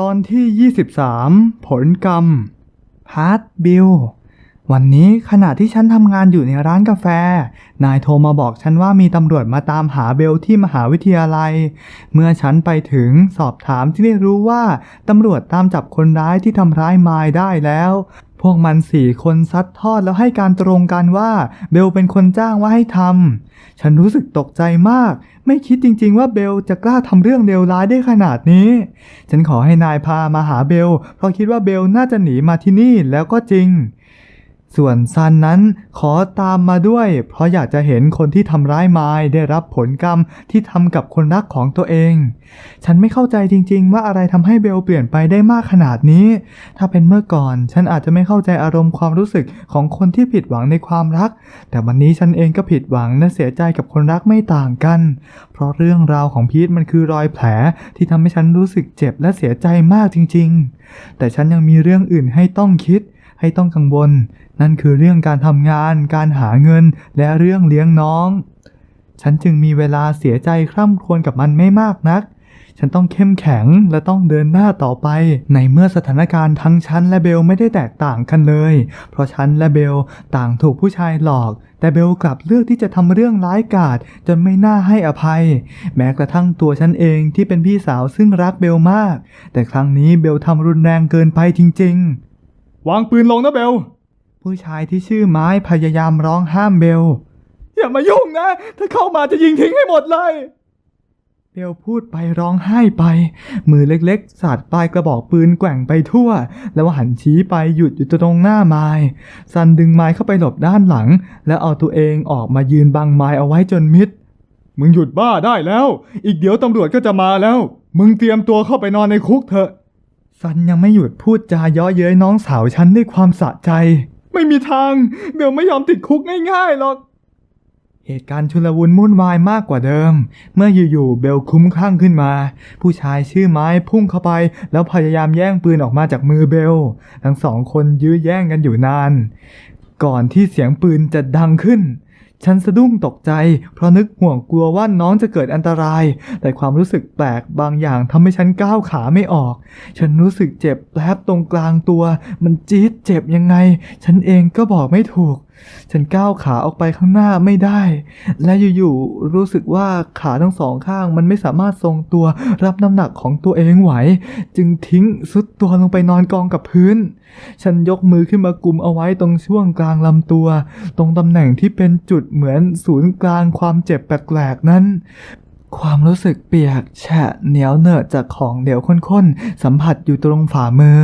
ตอนที่ 23 ผลกรรมพาร์ทบิลวันนี้ขณะที่ฉันทำงานอยู่ในร้านกาแฟ นายโทรมาบอกฉันว่ามีตำรวจมาตามหาเบลที่มหาวิทยาลัย เมื่อฉันไปถึงสอบถามที่ได้รู้ว่าตำรวจตามจับคนร้ายที่ทำร้ายมายได้แล้ว พวกมันสี่คนซัดทอดแล้วให้การตรงกันว่าเบลเป็นคนจ้างว่าให้ทำ ฉันรู้สึกตกใจมาก ไม่คิดจริงๆว่าเบลจะกล้าทำเรื่องเลวร้ายได้ขนาดนี้ ฉันขอให้นายพามาหาเบล เพราะคิดว่าเบลน่าจะหนีมาที่นี่แล้วก็จริง ส่วนซันนั้นขอตามมาด้วย เพราะอยากจะเห็นคนที่ทำร้ายมายได้รับผลกรรมที่ทำกับคนรักของตัวเอง ฉันไม่เข้าใจจริง ๆ ว่าอะไรทำให้เบลเปลี่ยนไปได้มากขนาดนี้ ถ้าเป็นเมื่อก่อน ฉันอาจจะไม่เข้าใจอารมณ์ความรู้สึกของคนที่ผิดหวังในความรัก แต่วันนี้ฉันเองก็ผิดหวังและเสียใจกับคนรักไม่ต่างกัน เพราะเรื่องราวของพีทมันคือรอยแผลที่ทำให้ฉันรู้สึกเจ็บและเสียใจมากจริง ๆ แต่ฉันยังมีเรื่องอื่นให้ต้องคิด ให้ต้องกังวล นั่นคือเรื่องการทำงาน การหาเงิน และเรื่องเลี้ยงน้อง ฉันจึงมีเวลาเสียใจคร่ำครวญกับมันไม่มากนัก ฉันต้องเข้มแข็งและต้องเดินหน้าต่อไป ในเมื่อสถานการณ์ทั้งฉันและเบลไม่ได้แตกต่างกันเลย เพราะฉันและเบลต่างถูกผู้ชายหลอก แต่เบลกลับเลือกที่จะทำเรื่องร้ายกาจจนไม่น่าให้อภัย แม้กระทั่งตัวฉันเองที่เป็นพี่สาวซึ่งรักเบลมาก แต่ครั้งนี้เบลทำรุนแรงเกินไปจริง ๆ วางปืนลงนะเบล ผู้ชายที่ชื่อไม้พยายามร้องห้ามเบล อย่ามายุ่งนะ ถ้าเข้ามาจะยิงทิ้งให้หมดเลย เบลพูดไปร้องไห้ไป มือเล็กๆ สาดปลายกระบอกปืนแกว่งไปทั่ว แล้วหันชี้ไปหยุดอยู่ตรงหน้าไม้ซันดึงไม้เข้าไปหลบด้านหลัง แล้วเอาตัวเองออกมายืนบังไม้เอาไว้จนมิด มึงหยุดบ้าได้แล้ว อีกเดี๋ยวตำรวจก็จะมาแล้ว มึงเตรียมตัวเข้าไปนอนในคุกเถอะ ซันยังไม่หยุดพูดจาเย้อเย้ยน้องสาวฉันด้วยความสะใจ ไม่มีทาง เบลไม่ยอมติดคุกง่ายๆหรอก เหตุการณ์ชุลวุนวุ่นวายมากกว่าเดิม เมื่ออยู่ๆเบลคุ้มคลั่งขึ้นมา ผู้ชายชื่อไม้พุ่งเข้าไป แล้วพยายามแย่งปืนออกมาจากมือเบล ทั้งสองคนยื้อแย่งกันอยู่นาน ก่อนที่เสียงปืนจะดังขึ้น ฉันสะดุ้งตกใจ เพราะนึกห่วงกลัวว่าน้องจะเกิดอันตราย แต่ความรู้สึกแปลกบางอย่างทำให้ฉันก้าวขาไม่ออก ฉันรู้สึกเจ็บแผลบตรงกลางตัว มันจี๊ดเจ็บยังไง ฉันเองก็บอกไม่ถูกฉันก้าวขาออกไปข้างหน้าไม่ได้ และอยู่ๆรู้สึกว่าขาทั้งสองข้างมันไม่สามารถทรงตัวรับน้ำหนักของตัวเองไหว จึงทิ้งสุดตัวลงไปนอนกองกับพื้น ฉันยกมือขึ้นมากุมเอาไว้ตรงช่วงกลางลำตัว ตรงตำแหน่งที่เป็นจุดเหมือนศูนย์กลางความเจ็บแปลกๆนั้น ความรู้สึกเปียก แฉะเหนียวเหนอะจากของเหลวข้นๆ สัมผัสอยู่ตรงฝ่ามือ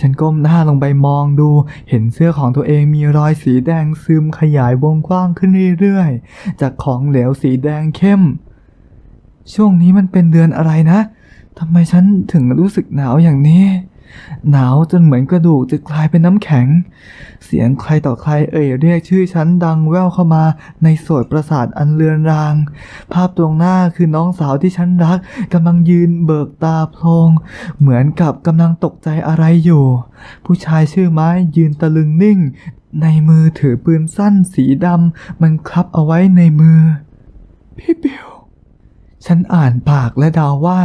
ฉันก้มหน้าลงไปมองดู เห็นเสื้อของตัวเองมีรอยสีแดงซึมขยายวงกว้างขึ้นเรื่อยๆ จากของเหลวสีแดงเข้ม ช่วงนี้มันเป็นเดือนอะไรนะทำไมฉันถึงรู้สึกหนาวอย่างนี้ หนาวจนเหมือนกระดูกจะกลายเป็นน้ำแข็ง เสียงใครต่อใครเอ่ยเรียกชื่อฉันดังแว่วเข้ามาในโสดประสาทอันเลือนราง ภาพตรงหน้าคือน้องสาวที่ฉันรักกำลังยืนเบิกตาโพลงเหมือนกับกำลังตกใจอะไรอยู่ ผู้ชายชื่อไม้ยืนตะลึงนิ่ง ในมือถือปืนสั้นสีดำมันคลับเอาไว้ในมือ พี่บิว ฉันอ่านปากและเดาว่า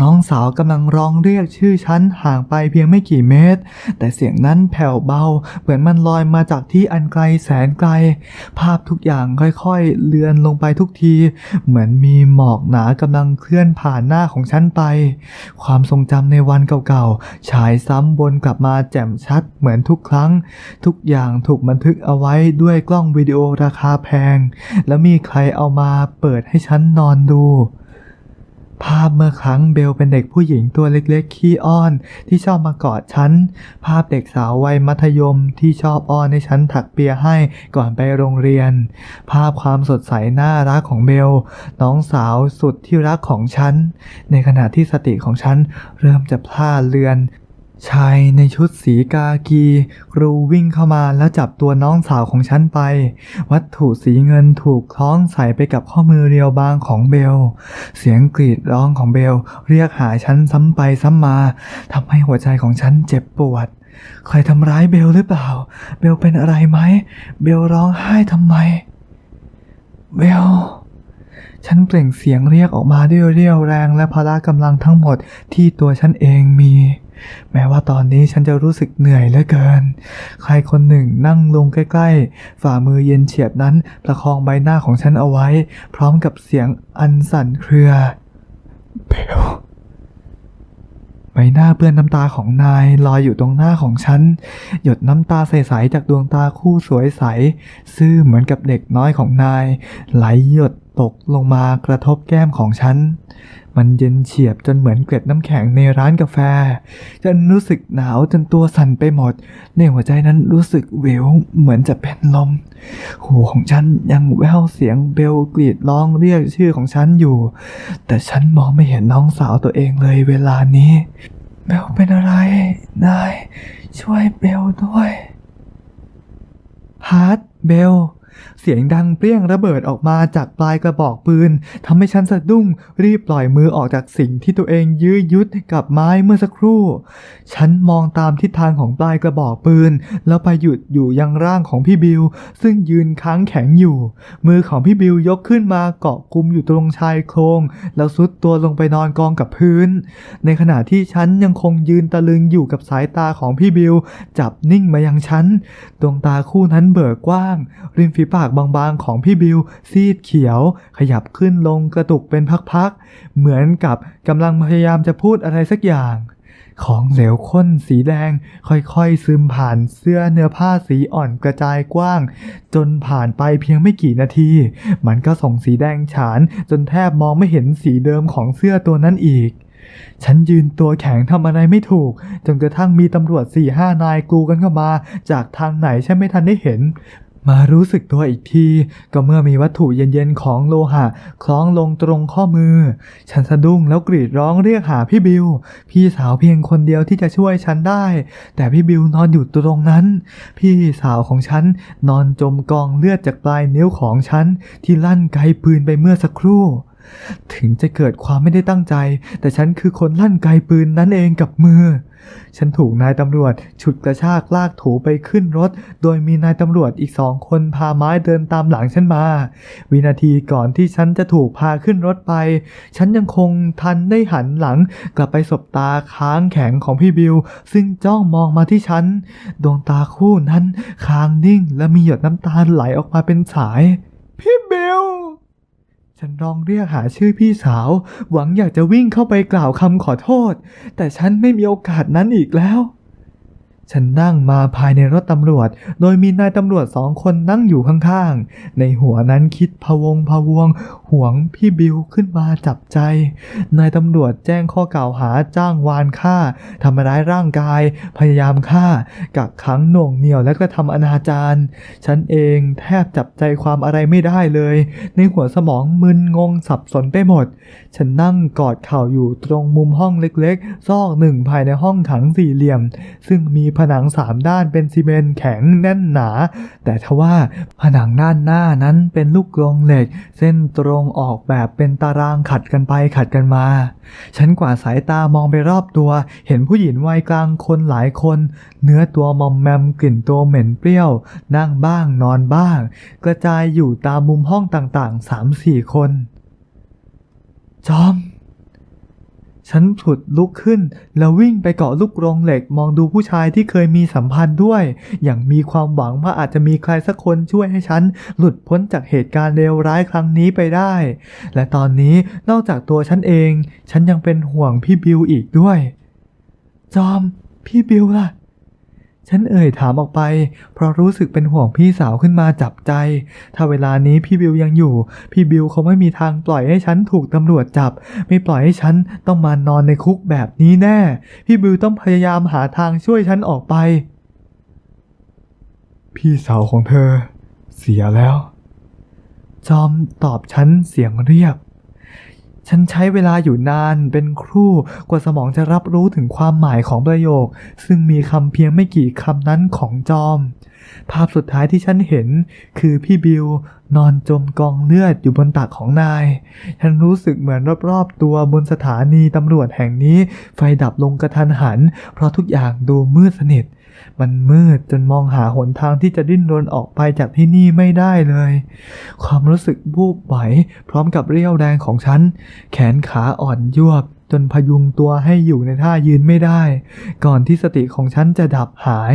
น้องสาวกำลังร้องเรียกชื่อฉันห่างไปเพียงไม่กี่เมตร แต่เสียงนั้นแผ่วเบา เหมือนมันลอยมาจากที่อันไกลแสนไกล ภาพทุกอย่างค่อยๆ เลือนลงไปทุกที เหมือนมีหมอกหนากำลังเคลื่อนผ่านหน้าของฉันไป ความทรงจำในวันเก่าๆ ฉายซ้ำวนกลับมาแจ่มชัดเหมือนทุกครั้ง ทุกอย่างถูกบันทึกเอาไว้ด้วยกล้องวิดีโอราคาแพง แล้วมีใครเอามาเปิดให้ฉันนอนดู ภาพเมื่อครั้งเบลเป็นเด็กผู้หญิงตัวเล็กๆ ขี้อ้อนที่ชอบมากอดฉัน ภาพเด็กสาววัยมัธยมที่ชอบอ้อนให้ฉันถักเปียให้ก่อนไปโรงเรียน ภาพความสดใสน่ารักของเบล น้องสาวสุดที่รักของฉัน ในขณะที่สติของฉันเริ่มจะพล่าเลือน ชายในชุดสีกากีกรูวิ่งเข้ามาแล้วจับตัวน้องสาวของฉันไป วัตถุสีเงินถูกคล้องใส่ไปกับข้อมือเรียวบางของเบล เสียงกรีดร้องของเบล เรียกหาฉันซ้ำไปซ้ำมาทำให้หัวใจของฉันเจ็บปวด ใครทำร้ายเบลหรือเปล่า เบลเป็นอะไรไหม เบลร้องไห้ทำไม เบลฉันเปล่งเสียงเรียกออกมาด้วยเรี่ยวแรงและพละกำลังทั้งหมดที่ตัวฉันเองมี แม้ว่าตอนนี้ฉันจะรู้สึกเหนื่อยเหลือเกิน ใครคนหนึ่งนั่งลงใกล้ๆ ฝ่ามือเย็นเฉียบนั้นประคองใบหน้าของฉันเอาไว้ พร้อมกับเสียงอันสั่นเครือเบลใบหน้าเปื้อนน้ำตาของนายลอยอยู่ตรงหน้าของฉัน หยดน้ำตาใสๆจากดวงตาคู่สวยใส ซื่อเหมือนกับเด็กน้อยของนาย ไหลหยดตกลงมากระทบแก้มของฉัน มันเย็นเฉียบจนเหมือนเกล็ดน้ำแข็งในร้านกาแฟฉันรู้สึกหนาวจนตัวสั่นไปหมด ในหัวใจนั้นรู้สึกเววเหมือนจะเป็นลม หูของฉันยังแววเสียงเบลกรีดร้องเรียกชื่อของฉันอยู่ แต่ฉันมองไม่เห็นน้องสาวตัวเองเลยเวลานี้เบลเป็นอะไรนายช่วยเบลด้วยฮาร์ดเบล เสียงดังเปรี้ยงระเบิดออกมาจากปลายกระบอกปืนทำให้ฉันสะดุ้งรีบปล่อยมือออกจากสิ่งที่ตัวเองยื้อยุดกับไม้เมื่อสักครู่ ฉันมองตามทิศทางของปลายกระบอกปืน แล้วไปหยุดอยู่ยังร่างของพี่บิว ซึ่งยืนค้างแข็งอยู่ มือของพี่บิวยกขึ้นมาเกาะกุมอยู่ตรงชายโครงแล้วซุดตัวลงไปนอนกองกับพื้น ในขณะที่ฉันยังคงยืนตะลึงอยู่กับสายตาของพี่บิว จับนิ่งมายังฉันดวงตาคู่นั้นเบิกกว้างริมฝีปากบางๆของพี่บิว ซีดเขียว ขยับขึ้นลงกระตุกเป็นพักๆ เหมือนกับกำลังพยายามจะพูดอะไรสักอย่าง ของเหลวข้นสีแดงค่อยๆ ซึมผ่านเสื้อเนื้อผ้าสีอ่อนกระจายกว้าง จนผ่านไปเพียงไม่กี่นาที มันก็ส่งสีแดงฉานจนแทบมองไม่เห็นสีเดิมของเสื้อตัวนั้นอีกฉันยืนตัวแข็งทำอะไรไม่ถูก จนกระทั่งมีตำรวจสี่ห้านายกูกันเข้ามา จากทางไหนฉันไม่ทันได้เห็น มารู้สึกตัวอีกที ก็เมื่อมีวัตถุเย็นๆของโลหะ คล้องลงตรงข้อมือ ฉันสะดุ้งแล้วกรีดร้องเรียกหาพี่บิว พี่สาวเพียงคนเดียวที่จะช่วยฉันได้ แต่พี่บิวนอนอยู่ตรงนั้น พี่สาวของฉันนอนจมกองเลือดจากปลายนิ้วของฉันที่ลั่นไกปืนไปเมื่อสักครู่ ถึงจะเกิดความไม่ได้ตั้งใจ แต่ฉันคือคนลั่นไกปืนนั้นเองกับมือ ฉันถูกนายตำรวจ ฉุดกระชากลากถูไปขึ้นรถ โดยมีนายตำรวจอีกสองคนพาไม้เดินตามหลังฉันมา วินาทีก่อนที่ฉันจะถูกพาขึ้นรถไป ฉันยังคงทันได้หันหลัง กลับไปสบตาค้างแข็งของพี่บิว ซึ่งจ้องมองมาที่ฉัน ดวงตาคู่นั้นค้างนิ่งและมีหยดน้ำตาไหลออกมาเป็นสาย พี่บิว ฉันร้องเรียกหาชื่อพี่สาว หวังอยากจะวิ่งเข้าไปกล่าวคำขอโทษ แต่ฉันไม่มีโอกาสนั้นอีกแล้ว ฉันนั่งมาภายในรถตำรวจ โดยมีนายตำรวจสองคนนั่งอยู่ข้างๆ ในหัวนั้นคิดพะวงพะวง หวงพี่บิวขึ้นมาจับใจ นายตำรวจแจ้งข้อกล่าวหาจ้างวานฆ่า ทำร้ายร่างกาย พยายามฆ่า กักขังหน่วงเหนี่ยวและกระทำอนาจารฉันเองแทบจับใจความอะไรไม่ได้เลย ในหัวสมองมึนงงสับสนไปหมด ฉันนั่งกอดเข่าอยู่ตรงมุมห้องเล็กๆ ซอกหนึ่งภายในห้องขังสี่เหลี่ยม ซึ่งมีผนังสามด้านเป็นซีเมนต์แข็งแน่นหนา แต่ทว่าผนังด้านหน้านั้นเป็นลูกกรงเหล็ก เส้นตรงออกแบบเป็นตารางขัดกันไปขัดกันมา ฉันกวาดสายตามองไปรอบตัว เห็นผู้หญิงวัยกลางคนหลายคน เนื้อตัวมอมแมมกลิ่นตัวเหม็นเปรี้ยว นั่งบ้างนอนบ้าง กระจายอยู่ตามมุมห้องต่างๆสามสี่คน จอม ฉันผุดลุกขึ้น แล้ววิ่งไปเกาะลูกกรงเหล็กมองดูผู้ชายที่เคยมีสัมพันธ์ด้วย อย่างมีความหวังว่าอาจจะมีใครสักคนช่วยให้ฉัน หลุดพ้นจากเหตุการณ์เลวร้ายครั้งนี้ไปได้ และตอนนี้นอกจากตัวฉันเอง ฉันยังเป็นห่วงพี่บิวอีกด้วย จอม พี่บิวล่ะ ฉันเอ่ยถามออกไป เพราะรู้สึกเป็นห่วงพี่สาวขึ้นมาจับใจ ถ้าเวลานี้พี่บิวยังอยู่ พี่บิวเขาไม่มีทางปล่อยให้ฉันถูกตำรวจจับ ไม่ปล่อยให้ฉันต้องมานอนในคุกแบบนี้แน่ พี่บิวต้องพยายามหาทางช่วยฉันออกไป พี่สาวของเธอ เสียแล้ว จอมตอบฉันเสียงเรียบ ฉันใช้เวลาอยู่นานเป็นครู่กว่าสมองจะรับรู้ถึงความหมายของประโยค ซึ่งมีคำเพียงไม่กี่คำนั้นของจอม ภาพสุดท้ายที่ฉันเห็นคือพี่บิวนอนจมกองเลือดอยู่บนตักของนาย ฉันรู้สึกเหมือนรอบๆตัวบนสถานีตำรวจแห่งนี้ ไฟดับลงกระทันหัน เพราะทุกอย่างดูมืดสนิท มันมืดจนมองหาหนทางที่จะดิ้นรนออกไปจากที่นี่ไม่ได้เลย ความรู้สึกวูบไหวพร้อมกับเรี่ยวแรงของฉัน แขนขาอ่อนยวบจนพยุงตัวให้อยู่ในท่ายืนไม่ได้ ก่อนที่สติของฉันจะดับหาย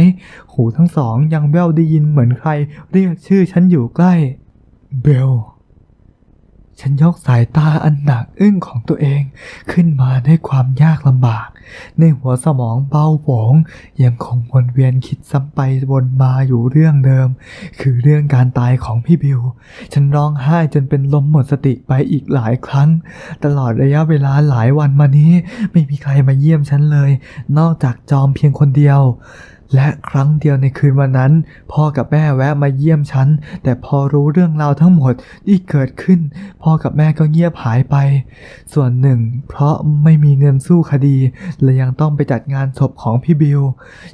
หูทั้งสองยังแว่วได้ยินเหมือนใคร เรียกชื่อฉันอยู่ใกล้ เบล ฉันยกสายตาอันหนักอึ้งของตัวเอง ขึ้นมาด้วยความยากลำบาก ในหัวสมองเบาหวงยังคงวนเวียนคิดซ้ำไปวนมาอยู่เรื่องเดิม คือเรื่องการตายของพี่บิว ฉันร้องไห้จนเป็นลมหมดสติไปอีกหลายครั้ง ตลอดระยะเวลาหลายวันมานี้ ไม่มีใครมาเยี่ยมฉันเลย นอกจากจอมเพียงคนเดียว และครั้งเดียวในคืนวันนั้น พ่อกับแม่แวะมาเยี่ยมฉัน แต่พอรู้เรื่องราวทั้งหมดที่เกิดขึ้น พ่อกับแม่ก็เงียบหายไป ส่วนหนึ่ง เพราะไม่มีเงินสู้คดี และยังต้องไปจัดงานศพของพี่บิว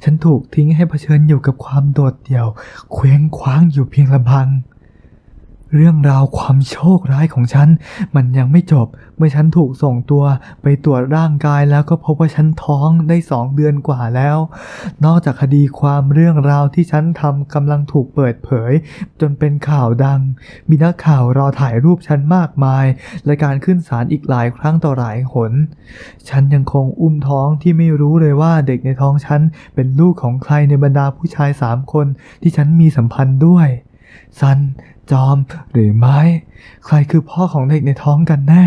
ฉันถูกทิ้งให้เผชิญอยู่กับความโดดเดี่ยว เคว้งคว้างอยู่เพียงลำพัง เรื่องราวความโชคร้ายของฉัน มันยังไม่จบ เมื่อฉันถูกส่งตัวไปตรวจร่างกายแล้วก็พบว่าฉันท้องได้สองเดือนกว่าแล้ว นอกจากคดีความเรื่องราวที่ฉันทำกำลังถูกเปิดเผย จนเป็นข่าวดัง มีนักข่าวรอถ่ายรูปฉันมากมาย และการขึ้นศาลอีกหลายครั้งต่อหลายหน ฉันยังคงอุ้มท้องที่ไม่รู้เลยว่าเด็กในท้องฉันเป็นลูกของใครในบรรดาผู้ชายสามคนที่ฉันมีสัมพันธ์ด้วยซัน จอมหรือไม้ ใครคือพ่อของเด็กในท้องกันแน่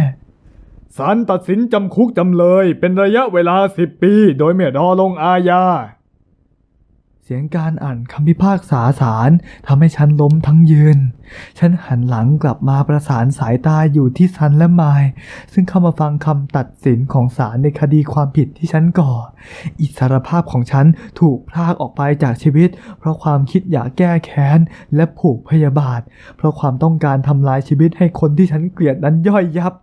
ศาลตัดสินจำคุกจำเลยเป็นระยะเวลา10ปี โดยไม่รอลงอาญา เสียงการอ่านคำพิพากษาศาลทำให้ฉันล้มทั้งยืน ฉันหันหลังกลับมาประสานสายตาอยู่ที่ซันและไมายซึ่งเข้ามาฟังคำตัดสินของศาลในคดีความผิดที่ฉันก่อ อิสรภาพของฉันถูกพรากออกไปจากชีวิต เพราะความคิดอยากแก้แค้นและผูกพยาบาท เพราะความต้องการทำลายชีวิตให้คนที่ฉันเกลียดนั้นย่อยยับ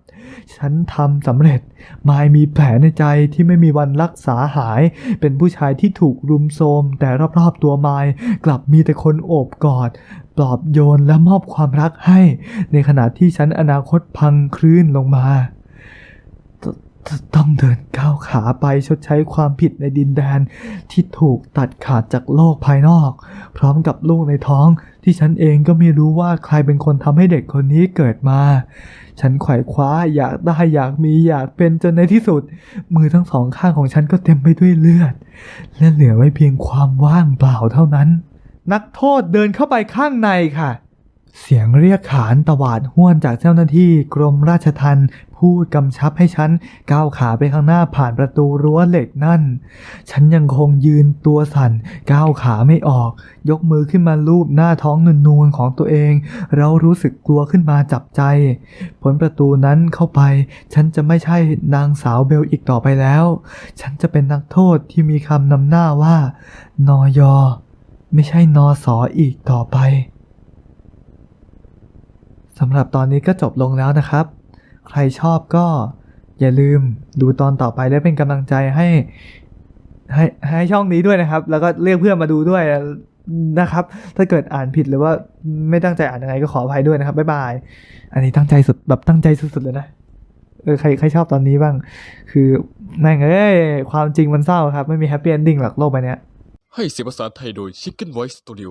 ฉันทำสำเร็จ มายมีแผลในใจที่ไม่มีวันรักษาหาย เป็นผู้ชายที่ถูกรุมโทรมแต่รอบๆตัวไม้กลับมีแต่คนโอบกอด ปลอบโยนและมอบความรักให้ ในขณะที่ฉันอนาคตพังคลื่นลงมา ต้องเดินก้าวขาไปชดใช้ความผิดในดินแดน ที่ถูกตัดขาดจากโลกภายนอก พร้อมกับลูกในท้องที่ฉันเองก็ไม่รู้ว่าใครเป็นคนทำให้เด็กคนนี้เกิดมา ฉันไขว่คว้าอยากได้อยากมีอยากเป็นจนในที่สุด มือทั้งสองข้างของฉันก็เต็มไปด้วยเลือด และเหลือไว้เพียงความว่างเปล่าเท่านั้น นักโทษเดินเข้าไปข้างในค่ะ เสียงเรียกขานตวาดห้วนจากเจ้าหน้าที่กรมราชทัณฑ์พูดกำชับให้ฉันก้าวขาไปข้างหน้าผ่านประตูรั้วเหล็กนั่น ฉันยังคงยืนตัวสั่นก้าวขาไม่ออก ยกมือขึ้นมาลูบหน้าท้องนูนๆของตัวเอง เรารู้สึกกลัวขึ้นมาจับใจ ผลประตูนั้นเข้าไป ฉันจะไม่ใช่นางสาวเบลอีกต่อไปแล้ว ฉันจะเป็นนักโทษที่มีคำนำหน้าว่า นอยอ ไม่ใช่นอสออีกต่อไป สำหรับตอนนี้ก็จบลงแล้วนะครับ ใครชอบก็อย่าลืมดูตอนต่อไปและเป็นกำลังใจให้ ให้ให้ช่องนี้ด้วยนะครับ แล้วก็เรียกเพื่อนมาดูด้วยนะครับ ถ้าเกิดอ่านผิดหรือว่าไม่ตั้งใจอ่านยังไงก็ขออภัยด้วยนะครับ บ๊ายบาย อันนี้ตั้งใจสุดแบบตั้งใจสุดๆเลยนะเออใครใครชอบตอนนี้บ้าง คือแม่งเอ้ยความจริงมันเศร้าครับ ไม่มีแฮปปี้เอนดิ้งหรอกโลกใบเนี้ยให้เสียงภาษาไทยโดย Chicken Voice Studio